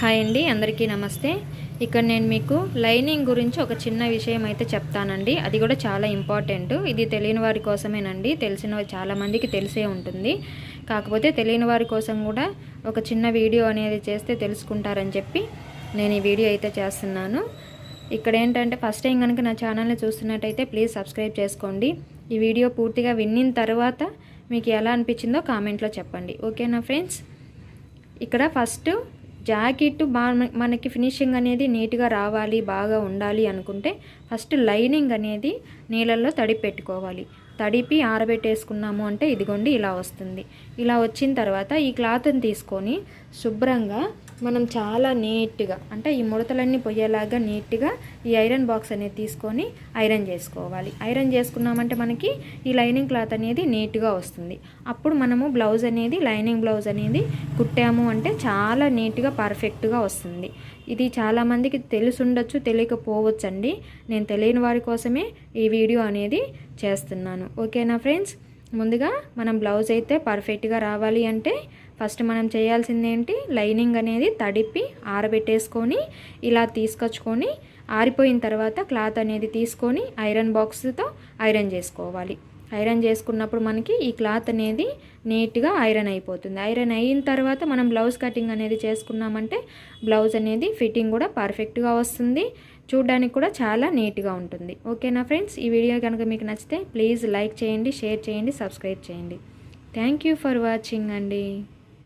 Hi అండి అందరికీ నమస్తే. ఇక్కడ నేను మీకు లైనింగ్ గురించి ఒక చిన్న విషయం అయితే చెప్తానండి. అది కూడా చాలా ఇంపార్టెంట్. ఇది తెలియని వారి కోసమేనండి. తెలిసిన చాలామందికి తెలిసే ఉంటుంది. కాకపోతే తెలియని వారి కోసం కూడా ఒక చిన్న వీడియో అనేది చేస్తే తెలుసుకుంటారని చెప్పి నేను ఈ వీడియో అయితే చేస్తున్నాను. ఇక్కడ ఏంటంటే ఫస్ట్ టైం కనుక నా ఛానల్ని చూస్తున్నట్టయితే ప్లీజ్ సబ్స్క్రైబ్ చేసుకోండి. ఈ వీడియో పూర్తిగా విన్నిన తర్వాత మీకు ఎలా అనిపించిందో కామెంట్లో చెప్పండి. ఓకేనా ఫ్రెండ్స్? ఇక్కడ ఫస్ట్ జాకెట్ మనకి ఫినిషింగ్ అనేది నీట్గా రావాలి బాగా ఉండాలి అనుకుంటే ఫస్ట్ లైనింగ్ అనేది నీళ్ళల్లో తడిపి పెట్టుకోవాలి. తడిపి ఆరబెట్టేసుకున్నాము అంటే ఇదిగోండి ఇలా వస్తుంది. ఇలా వచ్చిన తర్వాత ఈ క్లాత్ని తీసుకొని శుభ్రంగా మనం చాలా నీట్గా అంటే ఈ ముడతలన్నీ పోయేలాగా నీట్గా ఈ ఐరన్ బాక్స్ అనేది తీసుకొని ఐరన్ చేసుకోవాలి. ఐరన్ చేసుకున్నామంటే మనకి ఈ లైనింగ్ క్లాత్ అనేది నీట్గా వస్తుంది. అప్పుడు మనము బ్లౌజ్ అనేది లైనింగ్ బ్లౌజ్ అనేది కుట్టాము అంటే చాలా నీట్గా పర్ఫెక్ట్గా వస్తుంది. ఇది చాలామందికి తెలుసుండొచ్చు తెలియకపోవచ్చు అండి నేను తెలియని వారి కోసమే ఈ వీడియో అనేది చేస్తున్నాను. ఓకేనా ఫ్రెండ్స్? ముందుగా మనం బ్లౌజ్ అయితే పర్ఫెక్ట్గా రావాలి అంటే ఫస్ట్ మనం చేయాల్సింది ఏంటి? లైనింగ్ అనేది తడిపి ఆరబెట్టేసుకొని ఇలా తీసుకొచ్చుకొని ఆరిపోయిన తర్వాత క్లాత్ అనేది తీసుకొని ఐరన్ బాక్స్తో ఐరన్ చేసుకోవాలి. ఐరన్ చేసుకున్నప్పుడు మనకి ఈ క్లాత్ అనేది నీట్గా ఐరన్ అయిపోతుంది. ఐరన్ అయిన తర్వాత మనం బ్లౌజ్ కటింగ్ అనేది చేసుకున్నామంటే బ్లౌజ్ అనేది ఫిట్టింగ్ కూడా పర్ఫెక్ట్గా వస్తుంది. చూడడానికి కూడా చాలా నీట్గా ఉంటుంది. ఓకేనా ఫ్రెండ్స్? ఈ వీడియో కనుక మీకు నచ్చితే ప్లీజ్ లైక్ చేయండి షేర్ చేయండి సబ్స్క్రైబ్ చేయండి. థ్యాంక్ యూ ఫర్ వాచింగ్ అండి.